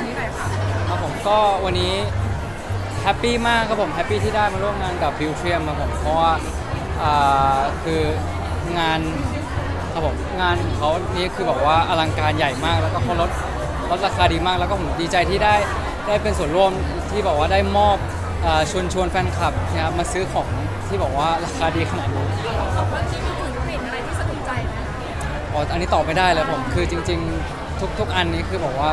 วันนี้หน่อยค่ะครับผมก็วันนี้แฮปปี้มากครับผมแฮปปี้ที่ได้มาร่วมงานกับบิวเทียมครับผมเพราะว่าอ่าคืองานครับผมงานของเขานี่คือแบบว่าอลังการใหญ่มาก แล้วก็เขาลดลดราคาดีมาก แล้วก็ผมดีใจที่ได้ได้เป็นส่วนร่วมที่บอกว่าได้มอบอ่าชวนชวนแฟนคลับนะครับมาซื้อของที่บอกว่าราคาดีขนาดนี้วันนี้มีถึงกลิ่นอะไรที่สะดุดใจไหมคะอ๋อ อันนี้ตอบไม่ได้เลยผม คือจริง ๆ ทุกทุกอันนี้คือบอกว่า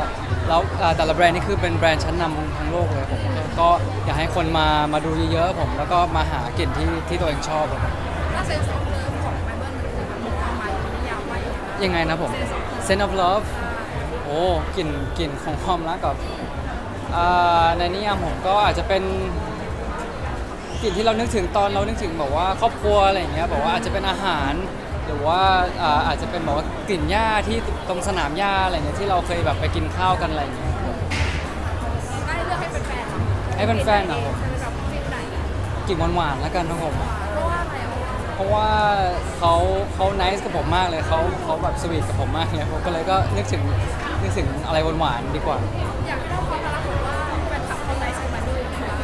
แล้วอ่าแต่ละแบรนด์นี่คือเป็นแบรนด์ชั้นนำทั้งโลกเลยผมก็อยากให้คนมามาดูเยอะๆผมแล้วก็มาหากลิ่นที่ที่ตัวเองชอบครับผมถ้าเซนส์ออฟเลิฟของไบเบิลมันคือแบบมีความหมายนิยามว่าอย่างไรยังไงนะผม Sense of Love โอ้กลิ่นกลิ่นของความรักกับอ่าในนิยามผมก็อาจจะเป็นกลิ่นที่เรานึกถึงตอนเรานึกถึงแบบว่าครอบครัวอะไรอย่างเงี้ยบอกว่าอาจจะเป็นอาหาร หรือว่าอ่าอาจจะเป็นแบบว่ากลิ่นหญ้าที่ตรงสนามหญ้าอะไรเงี้ยที่เราเคยแบบไปกินข้าวกันอะไรอย่างเงี้ยได้เลือกให้เป็นแฟนให้เป็นแฟนเหรอผมเป็นแบบฟิลไหนกลิ่นหวานๆแล้วกันครับผม เพราะว่าอะไรอะเพราะว่าเขาเขา nice กับผมมากเลยเขาเขาแบบสวีทกับผมมากเลยผมก็เลยก็นึกถึงนึกถึงอะไรหวานๆดีกว่า อยากให้เล่าความรักของว่าแฟนคลับคนไหนใช้บัตเตอร์นะคะ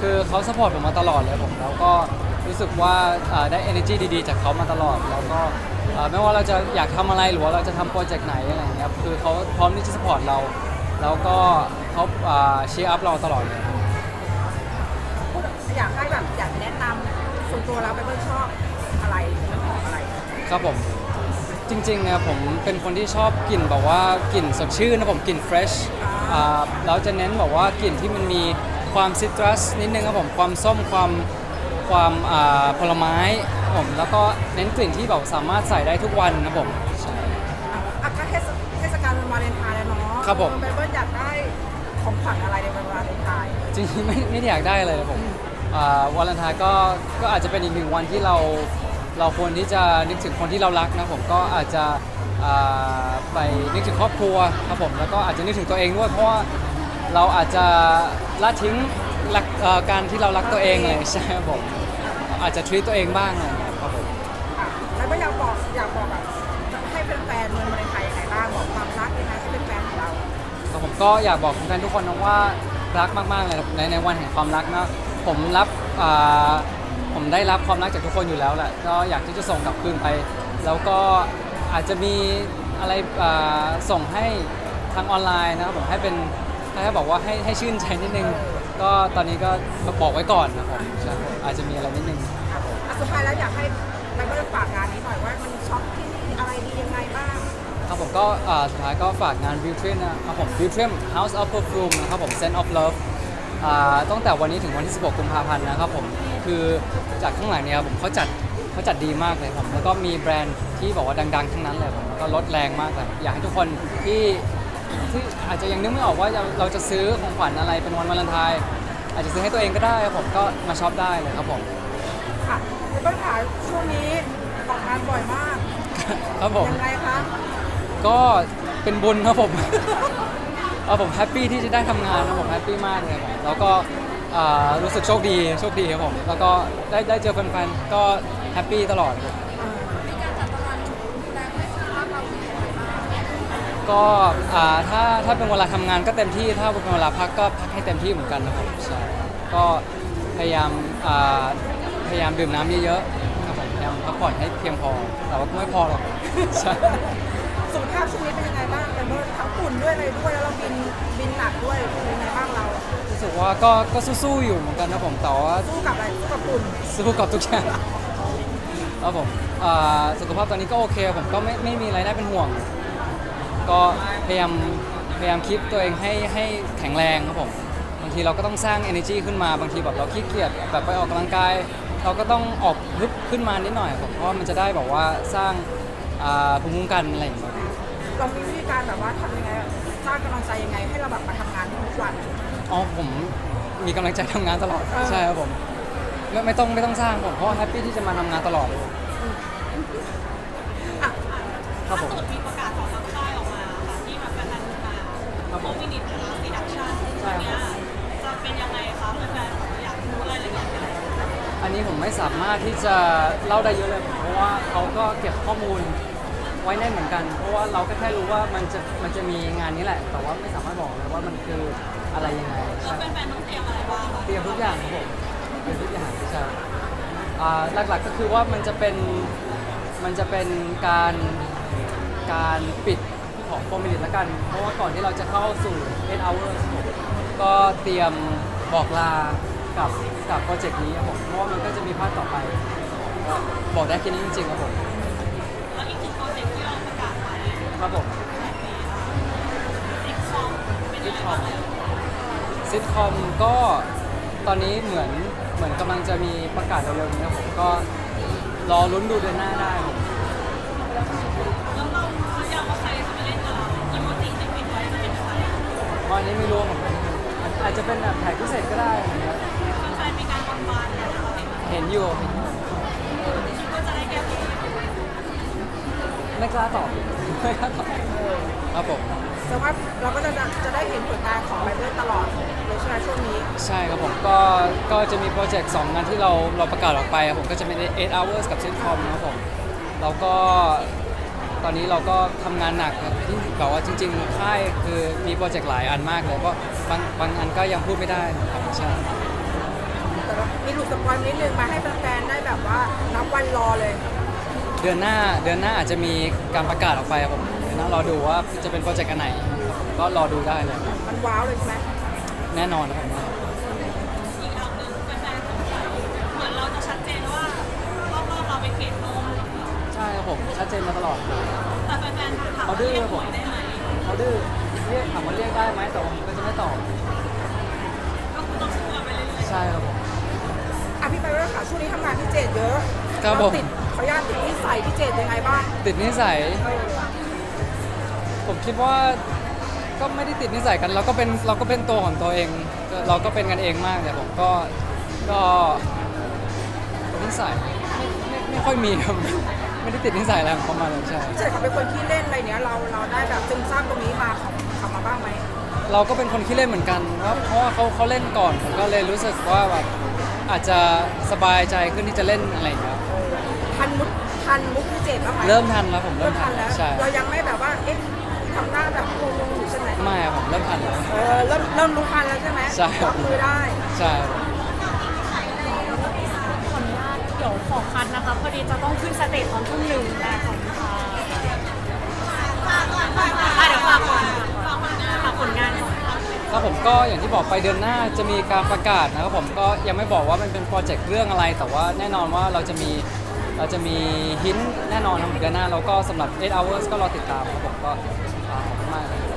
คือเขาสปอร์ตผมมาตลอดเลยผมแล้วก็ รู้สึกว่าอ่าได้ energy ดีๆ จากเขามาตลอด แล้วก็อ่าไม่ว่าเราจะอยากทำอะไรหรือว่าเราจะทำโปรเจกต์ไหนอะไรอย่างเงี้ยคือเขาพร้อมที่จะสปอร์ตเรา แล้วก็เขาเชียร์อัพเราตลอดเลยพูดอยากให้แบบอยากแนะนำส่วนตัวเราไบเบิลชอบอะไรน้ำหอมอะไร ครับผมจริงๆนะผมเป็นคนที่ชอบกลิ่นแบบว่ากลิ่นสดชื่นนะผมกลิ่นเฟรชแล้วจะเน้นแบบว่ากลิ่นที่มันมีความซิตรัสนิดนึงครับผมความส้มความ ความอ่าผลไม้ครับผมแล้วก็เน้นกลิ่นที่แบบสามารถใส่ได้ทุกวันนะผมใช่ อะก็เทศเทศกาลวันวาเลนไทน์แล้วเนาะครับผมไบเบิลอยากได้ของขวัญอะไรในวันวาเลนไทน์จริงๆไม่ไม่ได้อยากได้เลยนะผมอ่าวาเลนไทน์ก็ก็อาจจะเป็นอีกหนึ่งวันที่เราเราควรที่จะนึกถึงคนที่เรารักนะผมก็อาจจะอ่าไปนึกถึงครอบครัวครับผมแล้วก็อาจจะนึกถึงตัวเองด้วยเพราะว่าเราอาจจะละทิ้งหลักเอ่อการที่เรารักตัวเองเลยใช่ครับผม อาจจะทรีตตัวเองบ้างอะไรอย่างเงี้ยครับผมอะแล้วก็อยากบอกอยากบอกแบบให้แฟนๆวันวาเลนไทน์ยังไงบ้างบอกความรักยังไงให้เป็นแฟนของเราครับผมก็อยากบอกแฟนๆทุกคนนะว่ารักมากๆเลยครับในในวันแห่งความรักนะผมรับอ่าผมได้รับความรักจากทุกคนอยู่แล้วแหละก็อยากที่จะส่งกลับคืนไป แล้วก็อาจจะมีอะไรอ่าส่งให้ทางออนไลน์นะครับผมให้เป็นให้บอกว่าให้ให้ชื่นใจนิดนึง ก็ตอนนี้ก็บอกไว้ก่อนนะครับผมใช่ครับอาจจะมีอะไรนิดนึง อะอะสุดท้ายแล้วอยากให้ไบเบิลฝากงานนี้หน่อยว่ามันช็อปที่นี่อะไรดียังไงบ้าง ครับผมก็อ่าสุดท้ายก็ฝากงาน b e a u t r i m นะครับผม b e a u t r i m House of Perfume นะครับผม Scent of Love อ่าตั้งแต่วันนี้ถึงวันที่ 16 กุมภาพันธ์นะครับผมคือจากข้างหลังเนี่ยผมเขาจัดเขาจัดดีมากเลยผมแล้วก็มีแบรนด์ที่บอกว่าดัง ๆ ทั้งนั้นเลยผมแล้วก็ลดแรงมากเลยอยากให้ทุกคนที่ ที่อาจจะยังนึกไม่ออกว่าจะเราจะซื้อของขวัญอะไรเป็นวันวาเลนไทน์อาจจะซื้อให้ตัวเองก็ได้ครับผมก็มาช็อปได้เลยครับผม ค่ะไบเบิลขาช่วงนี้ออกงานบ่อยมากครับผม ยังไงคะก็เป็นบุญครับผมเออผมแฮปปี้ที่จะได้ทำงานนะผมแฮปปี้มากเลยครับแล้วก็อ่ารู้สึกโชคดีโชคดีครับผม แล้วก็ได้ได้เจอแฟนๆก็แฮปปี้ตลอดครับ ก็อ่าถ้าถ้าเป็นเวลาทำงานก็เต็มที่ ถ้าเป็นเวลาพักก็พักให้เต็มที่เหมือนกันนะครับใช่ก็พยายามอ่าพยายามดื่มน้ำเยอะๆครับผมพยายามพักผ่อนให้เพียงพอ แต่ว่าก็ไม่พอหรอกใช่ สุขภาพช่วงนี้เป็นยังไงบ้างไบเบิลทั้งฝุ่นด้วยอะไรด้วยแล้วเราบินบินหนักด้วยเป็นยังไงบ้างเรา รู้สึกว่าก็ก็สู้ๆอยู่เหมือนกันนะผมแต่ว่าสู้กับอะไรสู้กับฝุ่นสู้กับทุกอย่างครับผมอ่าสุขภาพตอนนี้ก็โอเคผมก็ไม่ไม่มีอะไรน่าเป็นห่วง ก็พยายามพยายามคิดตัวเองให้ให้แข็งแรงครับผมบางทีเราก็ต้องสร้าง energy ขึ้นมาบางทีแบบเราขี้เกียจแบบไปออกกำลังกาย เราก็ต้องออกฮึบขึ้นมานิดหน่อยผมเพราะว่ามันจะได้แบบว่าสร้างอ่าภูมิคุ้มกันอะไรอย่างเงี้ย เรามีวิธีการแบบว่าทำยังไงสร้างกำลังใจยังไง ให้เราแบบมาทำงานทุกวัน อ๋อผมมีกำลังใจทำงานตลอดเออใช่ครับผมไม่ไม่ต้องไม่ต้องสร้างผมเพราะแฮปปี้ที่จะมาทำงานตลอดเลยอะครับผม ล่าสุดมีประ ครับผม มินิทรีดักชั่นใช่อันครัเนี้บยจะเป็นยังไงคะแฟนๆอยากรู้รายละเอียดไหมอันนี้ผมไม่สามารถที่จะเล่าได้เยอะเลย เพราะว่าเขาก็เก็บข้อมูลไว้แน่นเหมือนกัน เพราะว่าเราก็แค่รู้ว่ามันจะมันจะมีงานนี้แหละ แต่ว่าไม่สามารถบอกเลยว่ามันคืออะไรยังไงแล้วใช่แฟนๆต้องเตรียมอะไรบ้างคะเตรียมทุกอย่างครับผมเตรียมทุกอย่างใช่อ่าหลักๆก็คือว่ามันจะเป็นมันจะเป็นการการปิด ของโฟมิลิตละกัน เพราะว่าก่อนที่เราจะเข้าสู่ 8 hours ผมก็เตรียมบอกลากับกับโปรเจกต์นี้ครับผมเพราะว่ามันก็จะมีภาคต่อไปก็บอกได้แค่นี้จริงๆครับผมแล้วอีกหนึ่งโปรเจกต์ที่เราประกาศไว้ครับผมซิกคอมเป็นยังไงบ้างเอ่ยซิทคอมก็ตอนนี้เหมือนเหมือนกำลังจะมีประกาศเร็วๆนี้ครับผมก็รอลุ้นดูเดือนหน้าได้ครับผม อันนี้ไม่รู้เหมือนกันอาจจะเป็นแบบถ่ายพิเศษก็ได้นะครับแฟนๆมีการบนบานกันนะคะเห็นไหมเห็นอยู่เห็นอยู่คิดว่าจะได้แก้ตัวไม่กล้าตอบไม่กล้าตอบครับผมแต่ว่าเราก็จะจะได้เห็นผลงานของไบเบิลตลอดเลยใช่ไหมช่วงนี้ ใช่ครับผมก็ก็จะมีโปรเจกต์สองงานที่เราเราประกาศออกไปครับผมก็จะเป็น 8 hours กับซิทคอมนะครับผมเราก็ตอนนี้เราก็ทำงานหนักครับที่ แบบว่าจริงๆค่ายคือมีโปรเจกต์หลายอันมากเลยก็บางบางอันก็ยังพูดไม่ได้ครับใช่แต่ว่ามีหลุดสปอยล์นิดนึงมาให้แฟนๆได้แบบว่านับวันรอเลย เดือนหน้าเดือนหน้าอาจจะมีการประกาศออกไปครับผมเดี๋ยวนะรอดูว่าจะเป็นโปรเจกต์อันไหนครับผมก็รอดูได้เลย มันว้าวเลยใช่ไหมแน่นอนนะครับผม อีกอันหนึ่งแฟนๆสงสัยเหมือนเราจะชัดเจนว่ารอบๆเราเป็นเขตโล่งใช่ครับผมชัดเจนมาตลอดแต่แฟนๆถามว่าเรีย กหวยได้ไหมเขาดื้อเรียกถามว่าเรียกได้ไหมแต่ว่าผมก็จะไม่ตอบก็คือต้องสู้กันไปเรื่อยใช่ครับผมอะพี่ไบเบิลค่ะช่วงนี้ทำงานพี่เจดเยอะครับผมเาติดขออนุญาตติดนิสัยพี่เจดยังไงบ้างติดนิสัยเออผมคิดว่าก็ไม่ได้ติดนิสัยกัน เราก็เป็นเราก็เป็นตัวของตัวเองก็เราก็เป็นกันเองมากแต่ผมก็ก็นิสัยไม่ไม่ไม่ค่อยมีครับ ไม่ได้ติดนิสัยอะไรของเขามาเลยใช่ พี่เจดเขาเป็นคนที่เล่นอะไรเนี้ยเราเราได้แบบซึมซับตรงนี้มาของเขามาบ้างไหมเราก็เป็นคนขี้เล่นเหมือนกันครับเพราะว่าเขาเขาเล่นก่อนผมก็เลยรู้สึกว่าแบบอาจจะสบายใจขึ้นที่จะเล่นอะไรอย่างเงี้ยครับทันมุกทันมุกพี่เจดบ้างไหมเริ่มทันแล้วผมเริ่เริ่มมทัทันนแล้ว ใช่เรายังไม่แบบว่าเอ๊ะทำหน้าแบบงงๆอยู่ใช่ไหมไม่ครับผมเริ่มทันแล้ว เออเริ่มเริ่มรู้ทันแล้วใช่ไหมใช่ครับรับมือได้ ใช่ ขออนุญาตเดี๋ยวขอคัดนะคะพอ ดีจะต้องขึ้นสเตจตอนทุ่มหนึ่งแต่ขอบคุณค่ะอะเดี๋ยวฝากก่อนฝากผลงานก่อนครับผมก็อย่างที่บอกไปเดือนหน้าจะมีการประกาศนะครับผมก็ยังไม่บอกว่ามันเป็นโปรเจกต์เรื่องอะไร แต่ว่าแน่นอนว่าเราจะมีเราจะมีหินแน่นอนครับเดือนหน้าแล้วก็สำหรับ 8 hours ก็รอติดตามครับผมก็ขอบคุณมากเลย